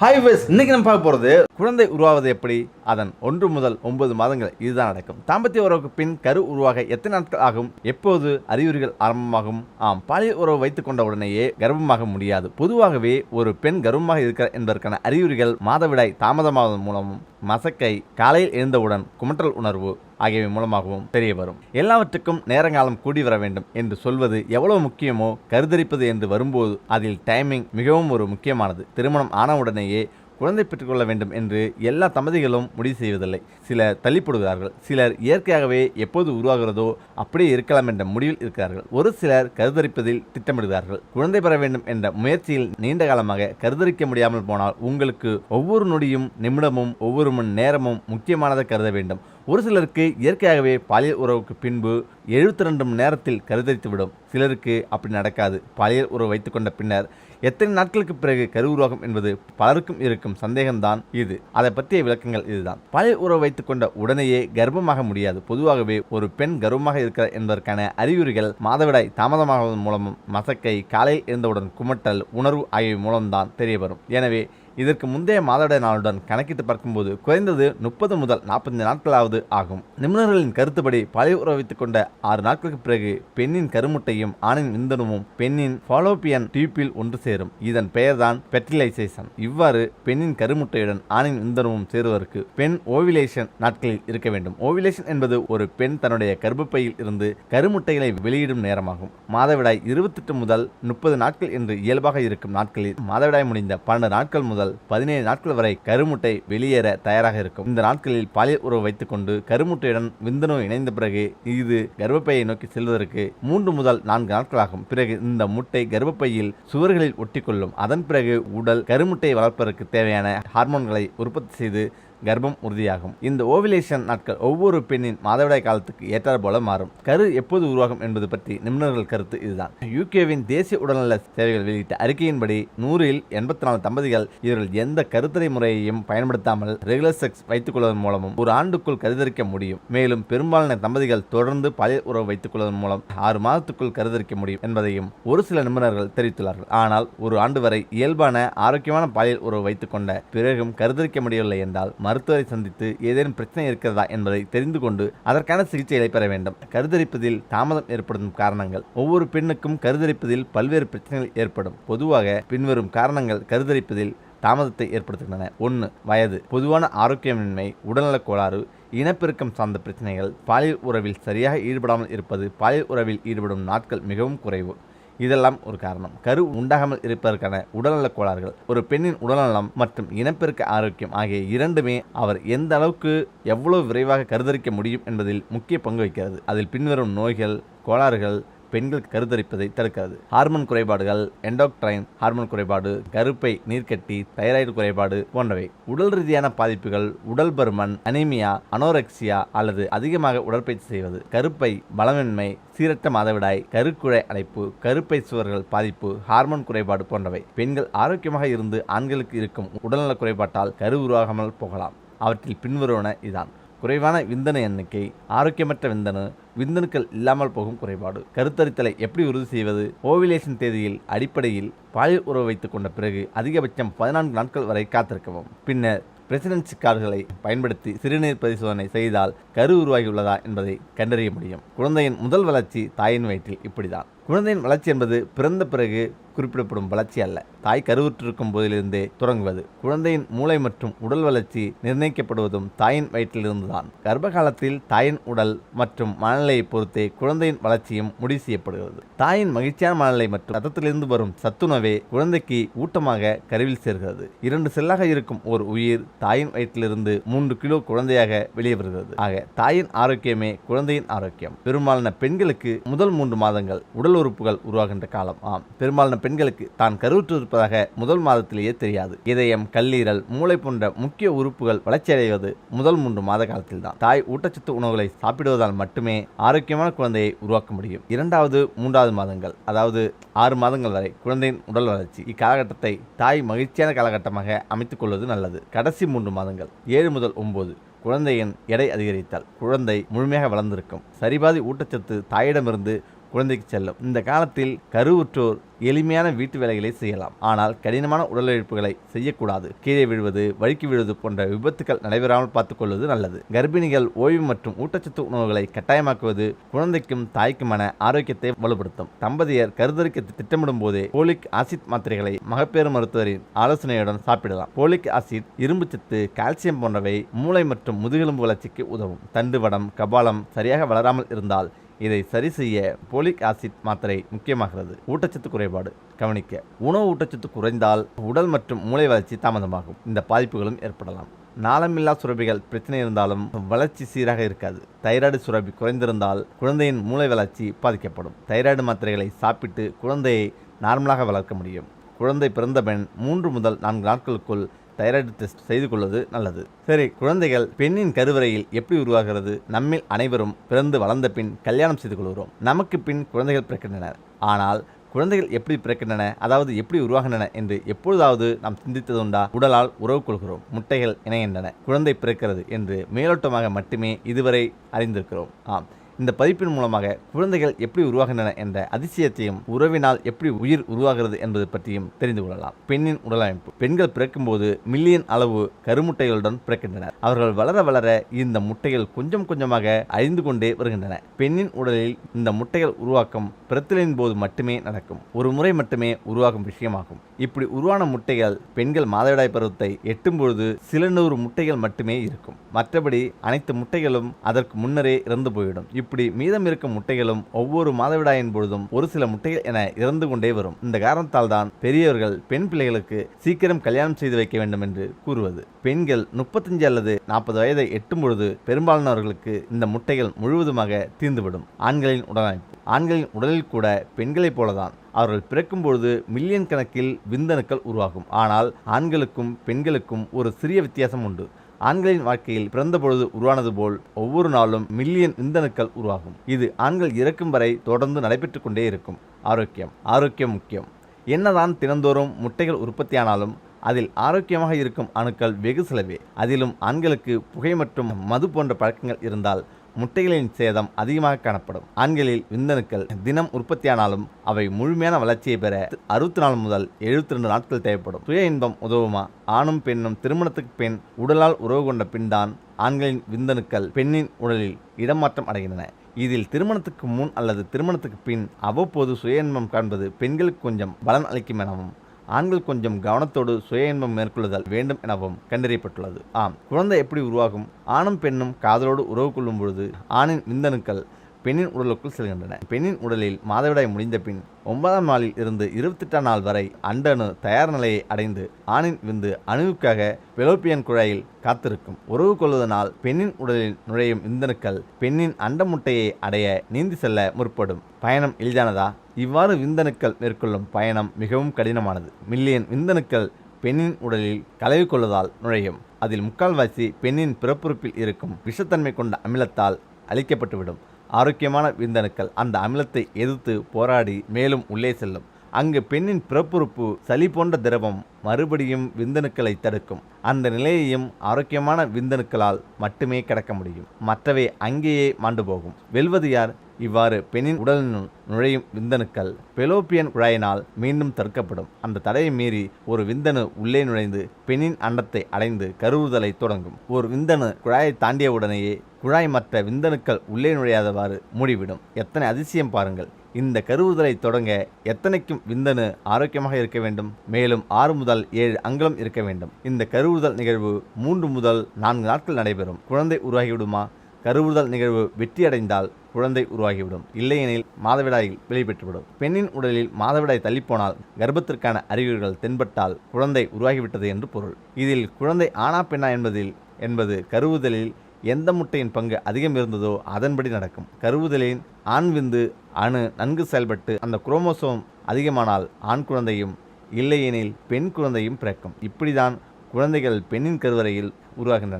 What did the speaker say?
Hi வஸ் இன்னைக்கு நம்ம பார்க்க போகிறது குழந்தை உருவாவது எப்படி? அதன் ஒன்று முதல் ஒன்பது மாதங்கள் இதுதான் நடக்கும் தாம்பத்திய உறவுக்கு பின் கரு உருவாக எத்தனை நாட்கள் ஆகும்? எப்போது? அறிகுறிகள் ஆரம்பமாகும்? ஆம் பாலியல் உறவு வைத்துக் கொண்ட உடனேயே கர்ப்பமாக முடியாது. பொதுவாகவே ஒரு பெண் கர்ப்பமாக இருக்கிறார் என்பதற்கான அறிகுறிகள் மாதவிடாய் தாமதமாவதன் மூலமும் மசக்கை காலையில் எழுந்தவுடன் குமட்டல் உணர்வு ஆகியவை மூலமாகவும் தெரிய வரும். எல்லாவற்றுக்கும் நேரங்காலம் கூடி வர வேண்டும் என்று சொல்வது எவ்வளவு முக்கியமோ கருதரிப்பது என்று வரும்போது அதில் டைமிங் மிகவும் ஒரு முக்கியமானது. திருமணம் ஆனவுடனேயே குழந்தை பெற்றுக்கொள்ள வேண்டும் என்று எல்லா தம்பதிகளும் முடிவு செய்வதில்லை. சிலர் தள்ளிப்படுகிறார்கள். சிலர் இயற்கையாகவே எப்போது உருவாகிறதோ அப்படியே இருக்கலாம் என்ற முடிவில் இருக்கிறார்கள். ஒரு சிலர் கருதரிப்பதில் திட்டமிடுகிறார்கள். குழந்தை பெற வேண்டும் என்ற முயற்சியில் நீண்ட காலமாக கருதரிக்க முடியாமல் போனால் உங்களுக்கு ஒவ்வொரு நொடியும் நிமிடமும் ஒவ்வொரு மணி நேரமும் முக்கியமானதை கருத வேண்டும். ஒரு சிலருக்கு இயற்கையாகவே பாலியல் உறவுக்கு பின்பு எழுபத்தி ரெண்டு மணி நேரத்தில் கருதரித்துவிடும். சிலருக்கு அப்படி நடக்காது. பாலியல் உறவு வைத்துக்கொண்ட பின்னர் எத்தனை நாட்களுக்கு பிறகு கரு உருவாகும் என்பது பலருக்கும் இருக்கும் சந்தேகம்தான் இது. அதை பற்றிய விளக்கங்கள் இதுதான். பாலியல் உறவு வைத்துக்கொண்ட உடனேயே கர்ப்பமாக முடியாது. பொதுவாகவே ஒரு பெண் கர்ப்பமாக இருக்கிறார் என்பதற்கான அறிகுறிகள் மாதவிடாய் தாமதமாகுவதன் மூலமும் மசக்கை காலையில் இருந்தவுடன் குமட்டல் உணர்வு ஆகியவை மூலம்தான் தெரிய வரும் எனவே இதற்கு முந்தைய மாதவிடாய் நாளுடன் கணக்கிட்டு பார்க்கும்போது குறைந்தது முப்பது முதல் நாற்பது நாட்களாவது ஆகும். நிபுணர்களின் கருத்துப்படி பழைய உறவு கொண்ட ஆறு நாட்களுக்கு பிறகு பெண்ணின் கருமுட்டையும் ஆணின் விந்தணுவும் பெண்ணின் ஃபாலோபியன் டியூப்பில் ஒன்று சேரும். இதன் பெயர்தான் பெர்டிலைசேஷன். இவ்வாறு பெண்ணின் கருமுட்டையுடன் ஆணின் விந்தணுவும் சேருவதற்கு பெண் ஓவிலேஷன் நாட்களில் இருக்க வேண்டும். ஓவிலேஷன் என்பது ஒரு பெண் தன்னுடைய கர்ப்பப்பையில் இருந்து கருமுட்டைகளை வெளியிடும் நேரமாகும். மாதவிடாய் இருபத்தெட்டு முதல் முப்பது நாட்கள் என்று இயல்பாக இருக்கும் நாட்களில் மாதவிடாய் முடிந்த பன்னெண்டு நாட்கள் முதல் பதினேழு நாட்கள் வரை கருமுட்டை வெளியேற தயாராக இருக்கும். இந்த நாட்களில் பாலியல் உறவு வைத்துக்கொண்டு கருமுட்டையுடன் விந்தணு இணைந்த பிறகு இது கர்ப்பப்பையை நோக்கி செல்வதற்கு மூன்று முதல் நான்கு நாட்களாகும். பிறகு இந்த முட்டை கர்ப்பப்பையில் சுவர்களில் ஒட்டிக்கொள்ளும். அதன் பிறகு உடல் கருமுட்டை வளர்ப்பதற்கு தேவையான ஹார்மோன்களை உற்பத்தி செய்து கர்ப்பம் உறுதியாகும். இந்த ஓவிலேஷன் நாட்கள் ஒவ்வொரு பெண்ணின் மாதவிடாய் காலத்துக்கு ஏற்றாறு போல மாறும். கரு எப்போது உருவாகும் என்பது பற்றி நிபுணர்கள் கருத்து இதுதான். யூகேவின் தேசிய உடல்நல சேவைகள் வெளியிட்ட அறிக்கையின்படி நூறில் எண்பத்தி நாலு தம்பதிகள் இவர்கள் எந்த கருத்தடை முறையையும் பயன்படுத்தாமல் ரெகுலர் செக்ஸ் வைத்துக் கொள்வதன் மூலமும் ஒரு ஆண்டுக்குள் கருதரிக்க முடியும். மேலும் பெரும்பாலான தம்பதிகள் தொடர்ந்து பாலியல் உறவு வைத்துக் கொள்வதன் மூலம் ஆறு மாதத்துக்குள் கருதரிக்க முடியும் என்பதையும் ஒரு சில நிபுணர்கள் தெரிவித்துள்ளார்கள். ஆனால் ஒரு ஆண்டு வரை இயல்பான ஆரோக்கியமான பாலியல் உறவு வைத்துக் கொண்ட பிறகும் கருதரிக்க முடியவில்லை என்றால் மருத்துவரை சந்தித்து ஏதேனும் பிரச்சனை இருக்கிறதா என்பதை தெரிந்து கொண்டு அதற்கான சிகிச்சைகளை பெற வேண்டும். கருதரிப்பதில் தாமதம் ஏற்படும் காரணங்கள். ஒவ்வொரு பெண்ணுக்கும் கருதரிப்பதில் பல்வேறு பிரச்சனைகள் ஏற்படும். பொதுவாக பின்வரும் காரணங்கள் கருதரிப்பதில் தாமதத்தை ஏற்படுத்துகின்றன. ஒன்று வயது. பொதுவான ஆரோக்கியமின்மை உடல்நலக் கோளாறு இனப்பெருக்கம் சார்ந்த பிரச்சனைகள் பாலியல் உறவில் சரியாக ஈடுபடாமல் இருப்பது பாலியல் உறவில் ஈடுபடும் நாட்கள் மிகவும் குறைவு. இதெல்லாம் ஒரு காரணம். கரு உண்டாகாமல் இருப்பதற்கான உடல்நலக் கோளாறுகள். ஒரு பெண்ணின் உடல்நலம் மற்றும் இனப்பெருக்க ஆரோக்கியம் ஆகிய இரண்டுமே அவர் எந்த அளவுக்கு எவ்வளவு விரைவாக கருதரிக்க முடியும் என்பதில் முக்கிய பங்கு வகிக்கிறது. அதில் பின்வரும் நோய்கள் கோளாறுகள் பெண்கள் கருத்தரிப்பதை தடுக்கிறது ஹார்மோன் குறைபாடுகள் எண்டோக்ட்ரைன் ஹார்மோன் குறைபாடு கருப்பை நீர்க்கட்டி தைராய்டு குறைபாடு போன்றவை. உடல் ரீதியான பாதிப்புகள் உடல் பருமன் அனீமியா அனோரெக்சியா அல்லது அதிகமாக உடற்பயிற்சி செய்வது. கருப்பை பலமின்மை சீரற்ற மாதவிடாய் கருக்குழை அடைப்பு கருப்பை சுவர்கள் பாதிப்பு ஹார்மோன் குறைபாடு போன்றவை. பெண்கள் ஆரோக்கியமாக இருந்து ஆண்களுக்கு இருக்கும் உடல்நல குறைபாட்டால் கரு உருவாகாமல் போகலாம். அவற்றில் பின்வருவன இதான். குறைவான விந்தணு எண்ணிக்கை ஆரோக்கியமற்ற விந்தணு விந்தணுக்கள் இல்லாமல் போகும் குறைபாடு. கருத்தரித்தலை எப்படி உறுதி செய்வது? ஓவிலேஷன் தேதியில் அடிப்படையில் பாலியல் உறவு வைத்துக் கொண்ட பிறகு அதிகபட்சம் பதினான்கு நாட்கள் வரை காத்திருக்கவும். பின்னர் பிரசிடென்சி கார்டுகளை பயன்படுத்தி சிறுநீர் பரிசோதனை செய்தால் கரு உருவாகியுள்ளதா என்பதை கண்டறிய முடியும். குழந்தையின் முதல் வளர்ச்சி தாயின் வயிற்றில் இப்படிதான். குழந்தையின் வளர்ச்சி என்பது பிறந்த பிறகு குறிப்பிடப்படும் வளர்ச்சி அல்ல. தாய் கருவுற்றிருக்கும் போதிலிருந்தே தொடங்குவது குழந்தையின் மூளை மற்றும் உடல் வளர்ச்சி நிர்ணயிக்கப்படுவதும் தாயின் வயிற்றிலிருந்துதான். கர்ப்ப காலத்தில் தாயின் உடல் மற்றும் மனநிலையை பொறுத்தே குழந்தையின் வளர்ச்சியும் முடிவு செய்யப்படுகிறது. தாயின் மகிழ்ச்சியான மனநிலை மற்றும் ரத்தத்திலிருந்து வரும் சத்துணவே குழந்தைக்கு ஊட்டமாக கருவில் சேர்கிறது. இரண்டு செல்லாக இருக்கும் ஒரு உயிர் தாயின் வயிற்றிலிருந்து மூன்று கிலோ குழந்தையாக வெளியே வருகிறது ஆக தாயின் ஆரோக்கியமே குழந்தையின் ஆரோக்கியம். பெரும்பாலான பெண்களுக்கு முதல் மூன்று மாதங்கள் உடல் உறுப்புகள் உருவாகின்ற காலம். ஆம். பெரும்பாலான பெண்களுக்கு தான் கருவுற்று இருப்பதாக முதல் மாதத்திலேயே தெரியாது. இதயம் கல்லீரல் மூளை போன்ற முக்கிய உறுப்புகள் வளர்ச்சியடைவது முதல் மூன்று மாத காலத்தில்தான். தாய் ஊட்டச்சத்து உணவுகளை சாப்பிடுவதால் மட்டுமே ஆரோக்கியமான குழந்தையை உருவாக்க முடியும். இரண்டாவது மூன்றாவது மாதங்கள் அதாவது ஆறு மாதங்கள் வரை குழந்தையின் உடல் வளர்ச்சி. இக்காலகட்டத்தை தாய் மகிழ்ச்சியான காலகட்டமாக அமைத்துக் கொள்வது நல்லது. கடைசி மூன்று மாதங்கள் ஏழு முதல் ஒன்பது குழந்தையின் எடை அதிகரித்தால் குழந்தை முழுமையாக வளர்ந்திருக்கும். சரிபாதி ஊட்டச்சத்து தாயிடமிருந்து குழந்தைக்கு செல்லும். இந்த காலத்தில் கருவுற்றோர் எளிமையான வீட்டு வேலைகளை செய்யலாம். ஆனால் கடினமான உடல் இழப்புகளை செய்யக்கூடாது. கீழே விழுவது வழுக்கி விழுவது போன்ற விபத்துக்கள் நடைபெறாமல் பார்த்துக்கொள்வது நல்லது. கர்ப்பிணிகள் ஓய்வு மற்றும் ஊட்டச்சத்து உணவுகளை கட்டாயமாக்குவது குழந்தைக்கும் தாய்க்குமான ஆரோக்கியத்தை வலுப்படுத்தும். தம்பதியர் கருதறிக்க திட்டமிடும் போதே போலிக் ஆசிட் மாத்திரைகளை மகப்பேறு மருத்துவரின் ஆலோசனையுடன் சாப்பிடலாம். போலிக் ஆசிட் இரும்புச்சத்து கால்சியம் போன்றவை மூளை மற்றும் முதுகெலும்பு வளர்ச்சிக்கு உதவும். தண்டுவடம் கபாலம் சரியாக வளராமல் இருந்தால் இதை சரி செய்ய போலிக் ஆசிட் மாத்திரை முக்கியமாகிறது. ஊட்டச்சத்து குறைபாடு. கவனிக்க உணவு ஊட்டச்சத்து குறைந்தால் உடல் மற்றும் மூளை வளர்ச்சி தாமதமாகும். இந்த பாதிப்புகளும் ஏற்படலாம். நாளமில்லா சுரபிகள் பிரச்சனை இருந்தாலும் வளர்ச்சி சீராக இருக்காது. தைராய்டு சுரபி குறைந்திருந்தால் குழந்தையின் மூளை வளர்ச்சி பாதிக்கப்படும். தைராய்டு மாத்திரைகளை சாப்பிட்டு குழந்தையை நார்மலாக வளர்க்க முடியும். குழந்தை பிறந்த பெண் மூன்று முதல் நான்கு நாட்களுக்குள் தைராய்டு டெஸ்ட் செய்து கொள்வது நல்லது. சரி குழந்தைகள் பெண்ணின் கருவறையில் எப்படி உருவாகிறது? நம்மில் அனைவரும் பிறந்து வளர்ந்த பின் கல்யாணம் செய்து கொள்கிறோம். நமக்கு பின் குழந்தைகள் பிறக்கின்றனர். ஆனால் குழந்தைகள் எப்படி பிறக்கின்றன? அதாவது எப்படி உருவாகின்றன என்று எப்பொழுதாவது நாம் சிந்தித்ததுண்டா உடலால் உறவு கொள்கிறோம். முட்டைகள் இணைகின்றன. குழந்தை பிறக்கிறது என்று மேலோட்டமாக மட்டுமே இதுவரை அறிந்திருக்கிறோம். ஆம். இந்த பதிப்பின் மூலமாக குழந்தைகள் எப்படி உருவாகின்றன என்ற அதிசயத்தையும் உறவினால் எப்படி உயிர் உருவாகிறது என்பது பற்றியும் தெரிந்து கொள்ளலாம். பெண்ணின் உடலமைப்பு. பெண்கள் பிறக்கும்போது மில்லியன் அளவு கருமுட்டைகளுடன் பிறக்கின்றனர். அவர்கள் வளர வளர இந்த முட்டைகள் கொஞ்சம் கொஞ்சமாக அழிந்து கொண்டே வருகின்றன. பெண்ணின் உடலில் இந்த முட்டைகள் உருவாக்கம் பிறத்தலின் போது மட்டுமே நடக்கும். ஒரு முறை மட்டுமே உருவாகும் விஷயமாகும். இப்படி உருவான முட்டைகள் பெண்கள் மாதவிடாய் பருவத்தை எட்டும் பொழுது சில நூறு முட்டைகள் மட்டுமே இருக்கும். மற்றபடி அனைத்து முட்டைகளும் அதற்கு முன்னரே இறந்து போயிடும். இப்படி மீதம் இருக்கும் முட்டைகளும் ஒவ்வொரு மாதவிடாயின் பொழுதும் ஒரு சில முட்டைகள் என இறந்து கொண்டே வரும். இந்த காரணத்தால் தான் பெரியவர்கள் பெண் பிள்ளைகளுக்கு சீக்கிரம் கல்யாணம் செய்து வைக்க வேண்டும் என்று கூறுவது. பெண்கள் முப்பத்தஞ்சு அல்லது நாற்பது வயதை எட்டும் பொழுது பெரும்பாலானவர்களுக்கு இந்த முட்டைகள் முழுவதுமாக தீர்ந்துவிடும். ஆண்களின் உடலமைப்பு. ஆண்களின் உடலில் கூட பெண்களைப் போலதான். அவர்கள் பிறக்கும் பொழுது மில்லியன் கணக்கில் விந்தணுக்கள் உருவாகும். ஆனால் ஆண்களுக்கும் பெண்களுக்கும் ஒரு சிறிய வித்தியாசம் உண்டு. ஆண்களின் வாழ்க்கையில் பிறந்த பொழுது உருவானது போல் ஒவ்வொரு நாளும் மில்லியன் விந்தணுக்கள் உருவாகும். இது ஆண்கள் இறக்கும் வரை தொடர்ந்து நடைபெற்று கொண்டே இருக்கும். ஆரோக்கியம் ஆரோக்கியம் முக்கியம். என்னதான் தினந்தோறும் முட்டைகள் உற்பத்தியானாலும் அதில் ஆரோக்கியமாக இருக்கும் அணுக்கள் வெகு சிலவே. அதிலும் ஆண்களுக்கு புகை மற்றும் மது போன்ற பழக்கங்கள் இருந்தால் முட்டைகளின் சேதம் அதிகமாக காணப்படும். ஆண்களில் விந்தணுக்கள் தினம் உற்பத்தியானாலும் அவை முழுமையான வளர்ச்சியை பெற அறுபத்தி நாலு முதல் எழுபத்தி ரெண்டு நாட்கள் தேவைப்படும். சுய இன்பம் உதவுமா? ஆணும் பெண்ணும் திருமணத்துக்கு பெண் உடலால் உறவு கொண்ட பின்தான் ஆண்களின் விந்தணுக்கள் பெண்ணின் உடலில் இடமாற்றம் அடைகின்றன. இதில் திருமணத்துக்கு முன் அல்லது திருமணத்துக்கு பின் அவ்வப்போது சுய இன்பம் காண்பது பெண்களுக்கு கொஞ்சம் பலன் அளிக்கும் எனவும் ஆண்கள் கொஞ்சம் கவனத்தோடு சுய இன்பம் மேற்கொள்ளுதல் வேண்டும் எனவும் கண்டறியப்பட்டுள்ளது. ஆம் குழந்தை எப்படி உருவாகும்? ஆணும் பெண்ணும் காதலோடு உறவு கொள்ளும் பொழுது ஆணின் விந்தணுக்கள் பெண்ணின் உடலுக்குள் செல்கின்றன. பெண்ணின் உடலில் மாதவிடாய் முடிந்த பின் ஒன்பதாம் நாளில் இருந்து இருபத்தெட்டாம் நாள் வரை அண்டணு தயார் நிலையை அடைந்து ஆணின் விந்து அணுவுக்காக பெலோப்பியன் குழாயில் காத்திருக்கும். உறவு கொள்வதனால் பெண்ணின் உடலில் நுழையும் விந்தணுக்கள் பெண்ணின் அண்ட முட்டையை அடைய நீந்தி செல்ல முற்படும். பயணம் எளிதானதா? இவ்வாறு விந்தணுக்கள் மேற்கொள்ளும் பயணம் மிகவும் கடினமானது. மில்லியன் விந்தணுக்கள் பெண்ணின் உடலில் கலவி கொள்வதால் நுழையும். அதில் முக்கால்வாசி பெண்ணின் பிறப்புறுப்பில் இருக்கும் விஷத்தன்மை கொண்ட அமிலத்தால் அழிக்கப்பட்டுவிடும். ஆரோக்கியமான விந்தணுக்கள் அந்த அமிலத்தை எதிர்த்து போராடி மேலும் உள்ளே செல்லும். அங்கு பெண்ணின் பிறப்புறுப்பு சளி போன்ற திரவம் மறுபடியும் விந்தணுக்களை தடுக்கும். அந்த நிலையையும் ஆரோக்கியமான விந்தணுக்களால் மட்டுமே கடக்க முடியும். மற்றவை அங்கேயே மாண்டு போகும். வெல்வது யார் இவ்வாறு பெண்ணின் உடலினுள் நுழையும் விந்தணுக்கள் பெலோப்பியன் குழாயினால் மீண்டும் தடுக்கப்படும். அந்த தடையை மீறி ஒரு விந்தணு உள்ளே நுழைந்து பெண்ணின் அண்டத்தை அடைந்து கருவுதலை தொடங்கும். ஒரு விந்தணு குழாயை தாண்டியவுடனேயே குழாய் மற்ற விந்தணுக்கள் உள்ளே நுழையாதவாறு மூடிவிடும். எத்தனை அதிசயம் பாருங்கள். இந்த கருவுதலை தொடங்க எத்தனைக்கும் விந்தணு ஆரோக்கியமாக இருக்க வேண்டும். மேலும் ஆறு முதல் ஏழு அங்குலம் இருக்க வேண்டும். இந்த கருவுதல் நிகழ்வு மூன்று முதல் நான்கு நாட்கள் நடைபெறும். குழந்தை உருவாகிவிடுமா? கருவுறுதல் நிகழ்வு வெற்றியடைந்தால் குழந்தை உருவாகிவிடும். இல்லையெனில் மாதவிடாயில் வெளிப்பெற்றுவிடும் பெண்ணின் உடலில் மாதவிடாய் தள்ளிப்போனால் கர்ப்பத்திற்கான அறிகுறிகள் தென்பட்டால் குழந்தை உருவாகிவிட்டது என்று பொருள். இதில் குழந்தை ஆனா பெண்ணா என்பதில் என்பது கருவுதலில் எந்த முட்டையின் பங்கு அதிகம் இருந்ததோ அதன்படி நடக்கும். கருவுதலின் ஆண் விந்து அணு நன்கு செயல்பட்டு அந்த குரோமோசோம் அதிகமானால் ஆண் குழந்தையும் இல்லையெனில் பெண் குழந்தையும் பிறக்கும். இப்படிதான் குழந்தைகள் பெண்ணின் கருவறையில் உருவாகின்றன.